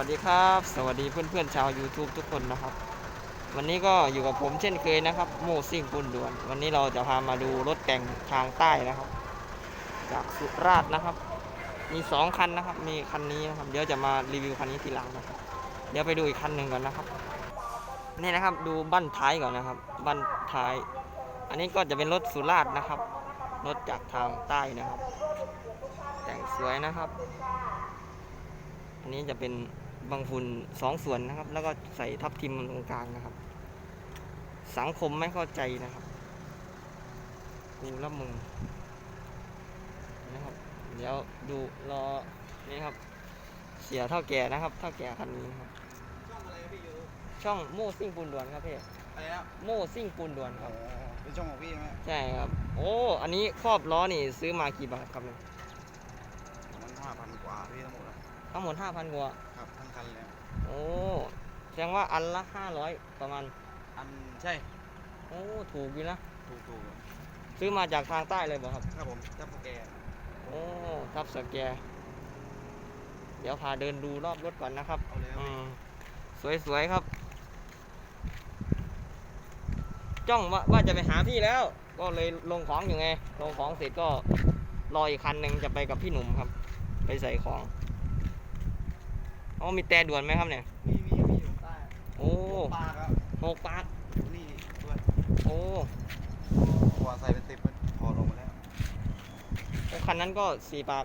สวัสดีครับ สวัสดีเพื่อนๆชาว YouTube ทุกคนนะครับ วันนี้ก็อยู่กับผมเช่นเคยนะครับโมซิ่งปุนด่วน วันนี้เราจะพามาดูรถแต่งทางใต้นะครับ จากสุราษฎร์นะครับ มีสองคันนะครับ มีคันนี้นะครับเดี๋ยวจะมารีวิวคันนี้ทีหลังนะครับ เดี๋ยวไปดูอีกคันหนึ่งก่อนนะครับ นี่นะครับดูบั้นท้ายก่อนนะครับ บั้นท้าย อันนี้ก็จะเป็นรถสุราษฎร์นะครับรถจากทางใต้นะครับ แต่งสวยนะครับ อันนี้จะเป็น บางฝุ่นสองส่วนนะครับ แล้วก็ใส่ทับทิมตรงกลางนะครับ สังคมไม่เข้าใจนะครับ กูละมึงนะครับ เดี๋ยวดูรอนี่ครับ เสียเท่าแก่นะครับ เท่าแก่คันนี้นะครับ ช่องอะไรครับพี่ยูทูบช่องโม่ซิ่งปูนด่วนครับพี่อะไรนะโม่ซิ่งปูนด่วนครับ เป็นช่องของพี่ไหมใช่ครับ โอ้ อันนี้ครอบล้อนี่ซื้อมากี่บาทครับเนี่ยมันห้าพันกว่าพี่ทั้งหมดอะ ทั้งหมดห้าพันกว่าครับทั้งคันเลยโอ้แสดงว่าอันละห้าร้อยประมาณ อันใช่โอ้ถูกอยู่นะ ถูกถูกซื้อมาจากทางใต้เลยบ่ครับ ครับผมจับโปรแกรมโอ้ทับสแกร์เดี๋ยวพาเดินดูรอบรถก่อนนะครับเอาเลยครับอืมสวยๆครับ จ้องว่าว่าจะไปหาพี่แล้ว ก็เลยลงของอยู่ไง ลงของเสร็จก็รออีกคันหนึ่งจะไปกับพี่หนุ่มครับ ไปใส่ของ อ๋อมีแต่ด่วนไหมครับเนี่ย มีมีมีอยู่ใต้โอ้ปลาครับหกปาร์ตนี่ด้วยโอ้หัวใส่เป็นติบมันถอดลงมาแล้วคันนั้นก็สี่ปาร์ต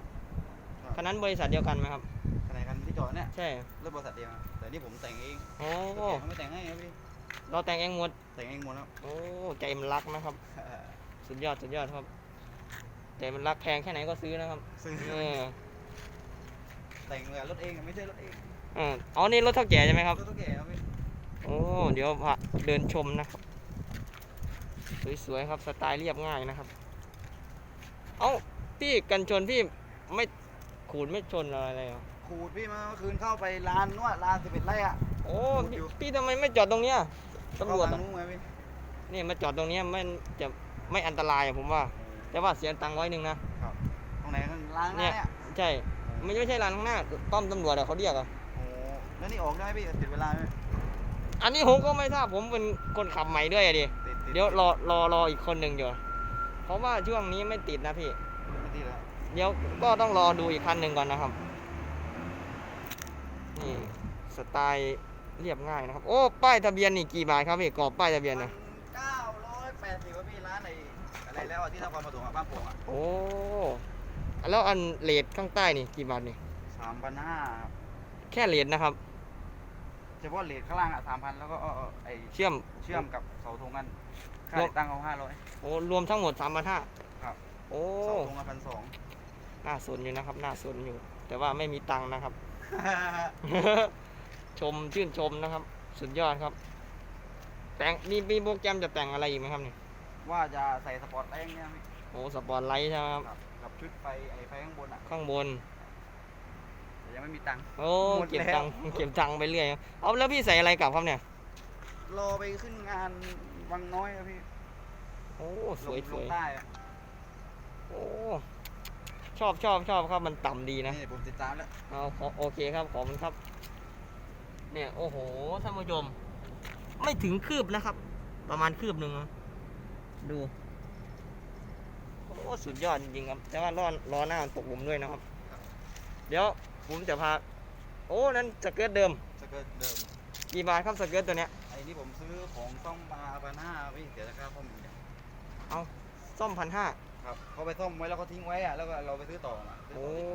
คันนั้นบริษัทเดียวกันไหมครับขนาดคันที่จอดเนี่ยใช่รถบริษัทเดียวครับแต่นี่ผมแต่งเองโอ้รถเก่งเขาไม่แต่งให้ครับพี่เราแต่งเองหมดแต่งเองหมดแล้วโอ้ใจมันรักนะครับ สุดยอดสุดยอดครับใจมันรักแพงแค่ไหนก็ซื้อนะครับซึ่งเออ แต่งเลยรถเองอะไม่ใช่รถเองเอออ๋อนี่รถเท่าแก่ใช่ไหมครับ รถตัวแก่ครับพี่โอ้ เดี๋ยวพาเดินชมนะครับ สวยๆครับ สไตล์เรียบง่ายนะครับ เอ้า พี่กันชนพี่ไม่ขูดไม่ชนอะไรเลยเหรอขูดพี่มาเมื่อคืนเข้าไปร้านนวดร้านสิบเอ็ดไร่อะโอ้ขูดพี่อยู่พี่ทำไมไม่จอดตรงเนี้ยตำรวจเข้าอะทางนู้นไงพี่นี่มาจอดตรงเนี้ยมันจะไม่อันตรายอะผมว่า แต่ว่าเสียตังค์ร้อยหนึ่งนะ ตรงไหนข้างร้านหเนี่น้ายเนี่ย ใช่ ไม่ไม่ใช่ร้านข้างหน้าป้อมตำรวจอะเขาเรียกอะโอ้แล้วนี่ออกได้ไหมพี่ติดเวลาไหมอันนี้ผมก็ไม่ทราบผมเป็นคนขับใหม่ด้วยอะดิติดติเดี๋ยวรอรอรออีกคนหนึ่งอยู่เพราะว่าช่วงนี้ไม่ติดนะพี่ ไม่ติดแล้วเดี๋ยวก็ต้องรอดูอีกคันหนึ่งก่อนนะครับ นี่สไตล์เรียบง่ายนะครับ โอ้ป้ายทะเบียนนี่กี่บาทครับพี่กรอบป้ายทะเบียนมันะเก้าร้อยแปดสิบพี่ร้านไหนอะไรแล้วอะที่นครปฐมอะบ้านโป่งอะโอ้ แล้วอันเลดข้างใต้นี่กี่บาทนี่สามพันห้าแค่เลดนะครับ เฉพาะเลทข้างล่างอะสามพันแล้วก็เอ่อไอเชื่อม เชื่อมกับเสาธงกันค่ารวมติดตั้งเอาห้าร้อย โอ้รวมทั้งหมด3ามพันห้าครับ โอ้เสาธงละพันสอง น่าสนอยู่นะครับ น่าสนอยู่ แต่ว่าไม่มีตังค์นะครับ ชมชื่นชมนะครับ สุดยอดครับ แต่งมีมีโปรแกรมจะแต่งอะไรอีกไหมครับเนี่ย ว่าจะใส่สปอร์ตแรงเนี่ยพี่โอ้สปอร์ตไลท์ใช่ไหมครับครับกับชุดไฟไอไฟข้างบนอะข้างบนแต่ยังไม่มีตังค์ โอ้หมดเก็บแล้วตังค์เก็บตังค์ไปเรื่อยเอาแล้วพี่ใส่อะไรกลับครับเนี่ยรอไปขึ้นงานวังน้อยครับพี่โอ้สลวยงสลวงยใต้อะโอ้ชอบชอบชอบครับมันต่ำดีนะ นี่ผมติดตามแล้วเอาขอโอเคครับขอบคุณครับ เนี่ยโอ้โหท่านผู้ชม ไม่ถึงคืบนะครับ ประมาณคืบหนึ่งนะ ดูโอ้สุดยอดจริงๆครับ แต่ว่าล้อล้อหน้ามันตกหลุมด้วยนะครับ เดี๋ยวผมจะพา โอ้นั่นสเกิร์ตเดิม สเกิร์ตเดิมกี่บาทครับสเกิร์ตตัวเนี้ยไอ้นี่ผมซื้อของซ่อมมาพันห้าพี่เสียราคาซ่อมอีกเนี่ยซ่อมพันห้าครับเขาไปซ่อมไว้แล้วเขาทิ้งไว้อะแล้วก็เราไปซื้อต่อมาซื้อโอ้ต่อที่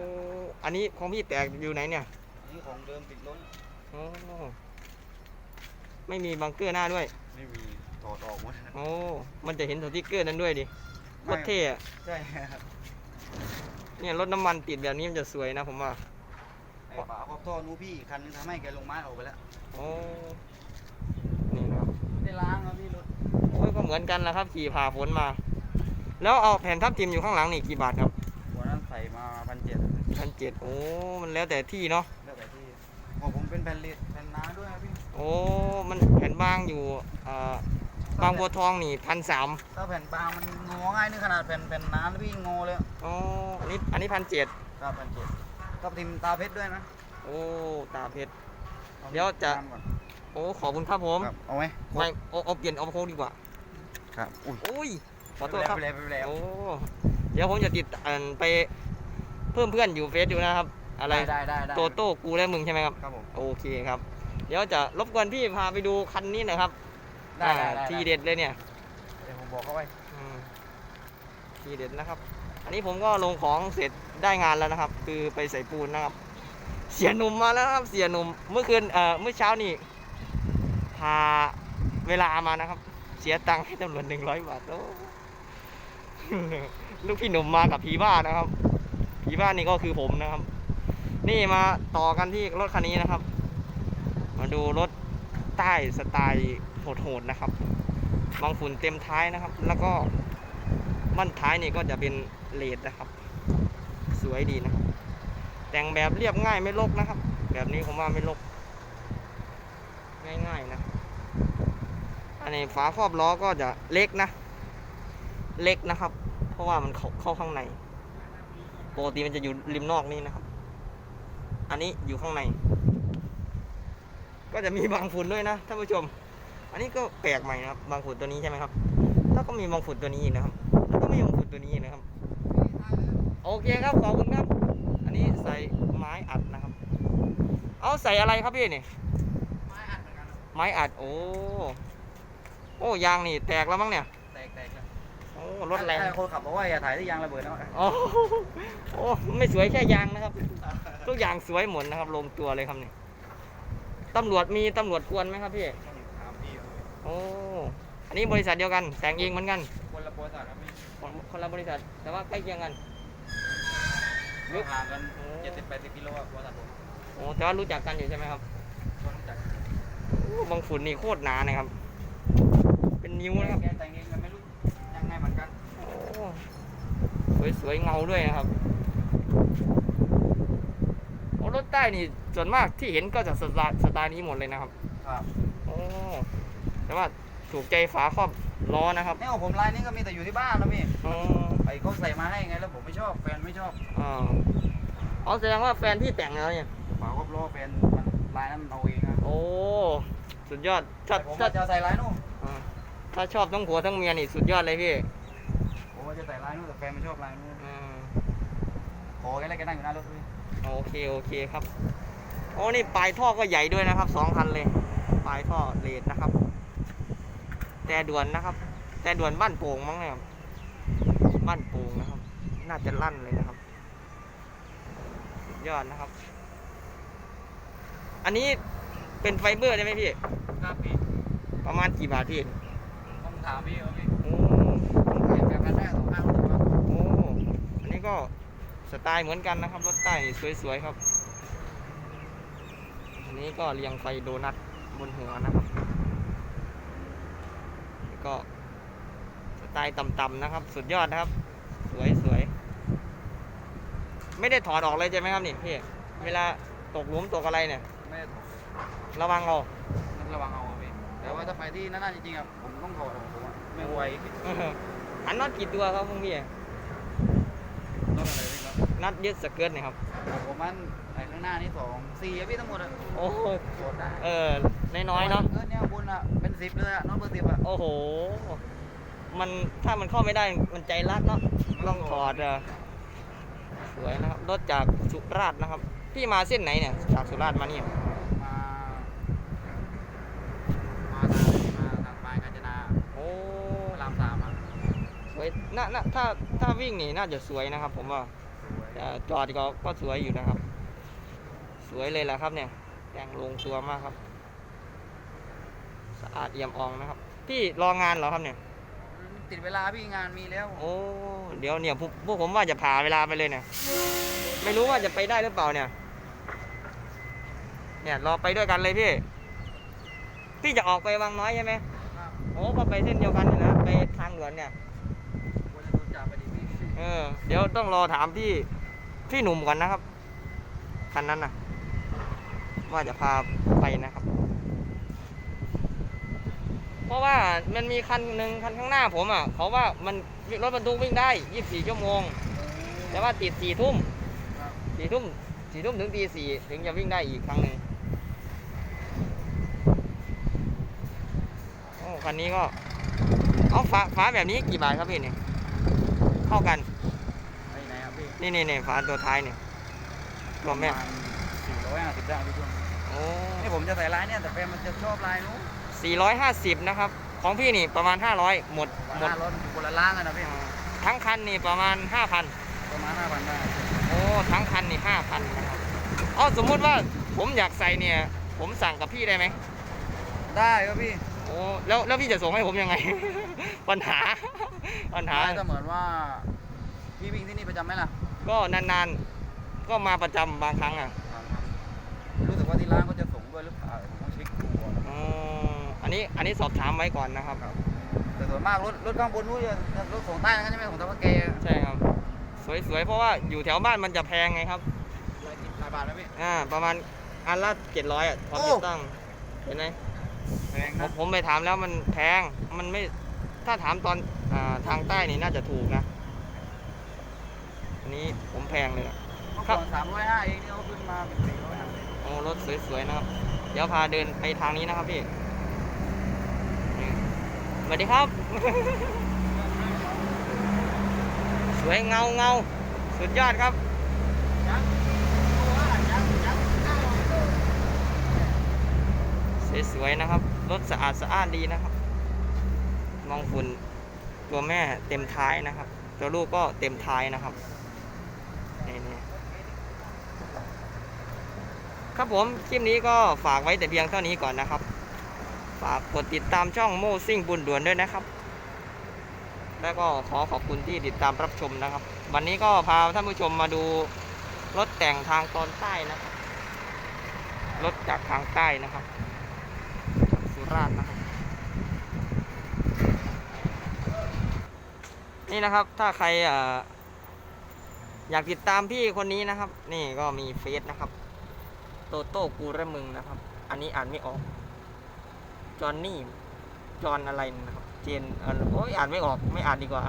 อันนี้ของพี่แตกอยู่ไหนเนี่ยอันนี่ของเดิมติดล้นโอ้ไม่มีบังเกอร์หน้าด้วย ไม่มีถ อดออกหมดโอ้ มันจะเห็นสติกเกอร์นั้นด้วยดิโคตรเท่อะใช่ครับเนี่ยรถน้ำมันติดแบบนี้มันจะสวยนะผมว่า ไอ้ฝาครอบท่อนู้พี่คันนึงทำให้แกลงไม้ออกไปแล้วโอ้ นี่นะครับ ไม่ได้ล้างครับพี่รถโอ้ยก็เหมือนกันแหละครับ ขี่ผ่าฝนมา แล้วเอาแผ่นทับทิมอยู่ข้างหลังนี่กี่บาทครับหัวนั้นใส่มาพันเจ็ดพันเจ็ดโอ้ มันแล้วแต่ที่เนาะ แล้วแต่ที่ของผมเป็นแผ่นเลดแผ่นน้าด้วยครับพี่โอ้ มันแผ่นบางอยู่อ่า บางบัวทองนี่พันสามถ้าแผ่นบางมันงอง่ายนี่ขนาดแผ่นแผ่นน้านะพี่งอเลยอ๋ออันนี้อันนี้พันเจ็ดครับพันเจ็ดทับทิมตาเพชรด้วยนะ โอ้โอ้ตาเพชร เดี๋ยวจะน้ำก่อนโอ้ ขอบคุณครับผมครับเอาไหมไม่เอาเอาเปลี่ยนเอาโค้กดีกว่า ครับ อุ้ยอุ้ยขอโทษครับไปแล้วไปแล้วโอ้ เดี๋ยวผมจะติดอันไปเพิ่มเพื่อนอยู่เฟซอยู่นะครับ อะไรได้ได้ได้โตโต้กูและมึงใช่ไหมครับ ครับผม โอเคครับ เดี๋ยวจะรบกวนพี่พาไปดูคันนี้หน่อยครับ ได้ได้อ่าได้ ทีเด็ดเลยเนี่ยเดี๋ยวผมบอกเขาไว้อืมทีเด็ดนะครับ อันนี้ผมก็ลงของเสร็จได้งานแล้วนะครับ คือไปใส่ปูนนะครับ เสียหนุ่มมาแล้วนะครับ เสียหนุ่มเมื่อคืนเอ่อเมื่อเช้านี่พาเวลามานะครับ เสียตังค์ให้ตำรวจหนึ่งร้อยบาทโอ้ ลูกพี่หนุ่มมากับผีบ้านะครับผีบ้านี่ก็คือผมนะครับ นี่มาต่อกันที่รถคันนี้นะครับ มาดูรถใต้สไตล์ โหดๆนะครับ บางฝุ่นเต็มท้ายนะครับ แล้วก็บั้นท้ายนี่ก็จะเป็นเลดนะครับ สวยดีนะครับ แต่งแบบเรียบง่ายไม่ลกนะครับ แบบนี้ผมว่าไม่ลก ง่ายๆนะ อันนี้ฝาครอบล้อก็จะเล็กนะ เล็กนะครับ เพราะว่ามันเข้าเข้าข้างในปกติมันจะอยู่ริมนอกนี่นะครับ อันนี้อยู่ข้างใน ก็จะมีบางฝุ่นด้วยนะท่านผู้ชม อันนี้ก็แปลกใหม่นะครับบางฝุ่นตัวนี้ใช่ไหมครับ แล้วก็มีบางฝุ่นตัวนี้อีกนะครับ แล้วก็มีบางฝุ่นตัวนี้อีกนะครับ โอเคครับขอบคุณครับ อันนี้ใส่ไม้อัดนะครับ เอาใส่อะไรครับพี่นี่ไม้อัดเหมือนกันไม้อัดโอ้โอ้ยางนี่แตกแล้วมั้งเนี่ยแตกแตกแล้วโอ้รถแรงใช่คนขับบอกว่าอย่าถ่ายที่ยางระเบิดนะโอ้โอ้ไม่สวยแค่ยางนะครับทุกอย่างสวยหมดนะครับ ลงตัวเลยครับนี่ตำรวจมีตำรวจกวนไหมครับพี่ถามพี่ โอ้อันนี้บริษัทเดียวกัน แสงเองเหมือนกันคนละบริษัทครับพี่คนคนละบริษัท แต่ว่าใกล้เคียงกัน ยุห่างกันเจ็ดสิบแปดสิบกิโลอะบริษัทผมโอ้แต่ว่ารู้จักกันอยู่ใช่ไหมครับคนรู้จักโอ้บางฝุ่นนี่โคตรหนานะครับ เป็นนิ้วนะครับแกแต่งเองกันไม่รู้ยังไงเหมือนกันโอ้สวยสวยๆเงาด้วยนะครับโอ้รถใต้นี่ส่วนมากที่เห็นก็จะสไตล์สไตล์นี้หมดเลยนะครับ ครับ โอ้ แต่ว่าถูกใจฝาครอบล้อนะครับเนี่ยของผมลายนี้ก็มีแต่อยู่ที่บ้านนะพี่อ๋อไอ้เขาใส่มาให้ไงแล้วผมไม่ชอบแฟนไม่ชอบอ๋ออ๋อแสดงว่าแฟนพี่แต่งแล้วเนี่ยฝาครอบล้อแฟนมันลายนั้นมันเอาเองนะโอ้สุดยอดถ้าแต่ผมถ้าจะใส่ลายนู่นอ่าถ้าชอบทั้งผัวทั้งเมียนี่สุดยอดเลยพี่ผมว่าจะใส่ลายนู่นแต่แฟนไม่ชอบลายนู่นอืมขอแค่ไรแกนั่งอยู่หน้ารถพี่โอเคโอเคครับโอ้นี่ปลายท่อก็ใหญ่ด้วยนะครับสองคันเลย ปลายท่อเลดนะครับ แต่ด่วนนะครับ แต่ด่วนบ้านโป่งมั้งเนี่ยครับบ้านโป่งนะครับ น่าจะลั่นเลยนะครับสุดยอดนะครับ อันนี้เป็นไฟเบอร์ได้ไหมพี่ครับพี่ประมาณกี่บาทพี่ต้องถามพี่เอาพี่โอ้เห็นแบบกันได้สองข้างรู้สึกว่าโอ้อันนี้ก็สไตล์เหมือนกันนะครับ รถใต้นี่สวยๆครับ อันนี้ก็เรียงไฟโดนัทบนหัวนะครับแล้ว ก็สไตล์ต่ำๆนะครับ สุดยอดนะครับ สวยๆไม่ได้ถอดออกเลยใช่ไหมครับนี่พี่เวลาตกหลุมตกอะไรเนี่ย ไม่ได้ระวังเอาระวังเอาอะพี่แต่ว่าถ้าไปที่นั่นๆจริงๆอะผมต้องถอดของผมอะไม่ไหวหันน็อตกี่ตัวครับพวกพี่ต้องอะไร พี่ครับน็อตยึดสเกิร์ตเนี่ยครับของผมมันไอ้ข้างหน้านี่สองสี่อะพี่ทั้งหมดอะโอ้ถอดได้เออน้อยๆเนาะเออเนี่ยบนอะเป็นสิบเลยอะน้องเบอร์สิบอะโอ้โห มันถ้ามันเข้าไม่ได้มันใจรักเนาะต้องถอดเออสวยนะครับรถจากสุราษฎร์นะครับ พี่มาเส้นไหนเนี่ยจากสุราษฎร์มานี่มา มาทางมาทางปลายกาญจนาโอ้พระรามสามอะสวยน่าน่าถ้าถ้าวิ่งนี่น่าจะสวยนะครับ ผมว่าสวยแต่ จอดก็ก็สวยอยู่นะครับ สวยเลยแหละครับเนี่ยแต่งลงตัวมากครับ สะอาดเอี่ยมอ่องนะครับ พี่รองานเหรอครับเนี่ยติดเวลาพี่งานมีแล้ว โอ้เดี๋ยวเนี่ยพวกพวกผมว่าจะผ่าเวลาไปเลยเนี่ยไม่รู้ว่าจะไปได้หรือเปล่าเนี่ย เนี่ยรอไปด้วยกันเลยพี่ พี่จะออกไปวังน้อยใช่ไหมครับโอ้ก็ไปเส้นเดียวกันอยู่นะไปทางด่วนเนี่ยกลัวจะโดนจับไปดิพี่เออเดี๋ยวต้องรอถามพี่ พี่หนุ่มก่อนนะครับ คันนั้นนะว่าจะพาไปนะครับ เพราะว่ามันมีคันหนึ่งคันข้างหน้าผมอะเขาว่ามันรถบรรทุกวิ่งได้ 24 ชั่วโมง แต่ว่าติด4ทุ่มสี่ทุ่มสี่ทุ่มถึงตีสี่ถึงจะวิ่งได้อีกครั้งหนึ่งโอ้คันนี้ก็ เอาฝาฝาแบบนี้กี่บาทครับพี่เนี่ย เข้ากัน นครับพี่นี่นี่นี่ฝาตัวท้ายเนี่ยรวมแม่สี่ร้อยห้าสิบได้พี่ช่วงโอ้นี่ผมจะใส่ลายเนี่ยแต่แฟนมันจะชอบลายนู้นสี่ร้อยห้าสิบนะครับ ของพี่นี่ประมาณห้าร้อยหมดหมดห้ารถคนละล่างกันนะพี่อ่าทั้งคันนี่ประมาณห้าพันประมาณห้าพันได้โอ้ทั้งคันนี่ห้าพันนะครับอ๋อสมมุติว่าผมอยากใส่เนี่ย ผมสั่งกับพี่ได้ไหมได้ครับพี่โอ้แล้วแล้วพี่จะส่งให้ผมยังไง ปัญหา ปัญหาได้ก็เหมือนว่า พี่วิ่งที่นี่ประจำไหมล่ะ ก็นานๆก็มาประจำบางครั้งอะรู้สึกว่าที่ร้านก็จะส่งด้วยหรือเปล่าผมต้องเช็คดูก่อนอ๋ออันนี้อันนี้สอบถามไว้ก่อนนะครับแต่ส่วนมากรถรถข้างบนนู้นจะจะรถส่งใต้นั่นใช่ไหมของตะวันแกใช่ครับ สวยๆ เพราะว่าอยู่แถวบ้านมันจะแพงไงครับร้อยสิบหลายบาทไหมพี่ อ่า ประมาณอันละเจ็ดร้อยอะพร้อมโอ้ ติดตั้ง เห็นไหมแพงผมนะผมไปถามแล้วมันแพง มันไม่ ถ้าถามตอนอาทางใต้นี่น่าจะถูกนะ อันนี้ผมแพงเลยอะเมื่อก่อนสามร้อยห้าเองนี่เขาขึ้นมาเป็นสี่ร้อยห้าสิบโอ้รถสวยๆนะครับ เดี๋ยวพาเดินไปทางนี้นะครับพี่นี่สวัสดีครับ สวยเงาเงาสุดยอดครับสวยๆนะครับ รถสะอาดสะอาดดีนะครับ มองฝุ่นตัวแม่เต็มท้ายนะครับ ตัวลูกก็เต็มท้ายนะครับนี่ๆ ครับผมคลิปนี้ก็ฝากไว้แต่เพียงเท่านี้ก่อนนะครับ ฝากกดติดตามช่องโมซิ่งบุญด่วนด้วยนะครับ แล้วก็ขอขอบคุณที่ติดตามรับชมนะครับ วันนี้ก็พาท่านผู้ชมมาดูรถแต่งทางตอนใต้นะครับรถจากทางใต้นะครับจากสุราษฎร์นะครับ นี่นะครับถ้าใครออยากติดตามพี่คนนี้นะครับ นี่ก็มีเฟซนะครับ โตโต้กูระมึงนะครับ อันนี้อ่านไม่ออก จอนนี่ จอนอะไรนะครับ เจนเอ่อโอ้ยอ่านไม่ออกไม่อ่านดีกว่า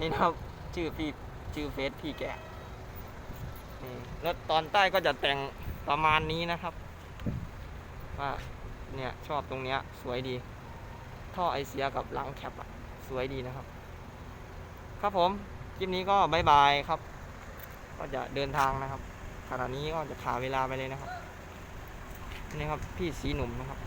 นี่นะครับ ชื่อพี่ชื่อเฟซพี่แกนี่แล้วตอนใต้ก็จะแต่งประมาณนี้นะครับว่าเนี่ยชอบตรงเนี้ยสวยดี ท่อไอเสียกับหลังแคปอะสวยดีนะครับ ครับผมคลิปนี้ก็บายบายครับ ก็จะเดินทางนะครับ ขณะนี้ก็จะผ่าเวลาไปเลยนะครับนี่ครับพี่สีหนุ่มนะครับ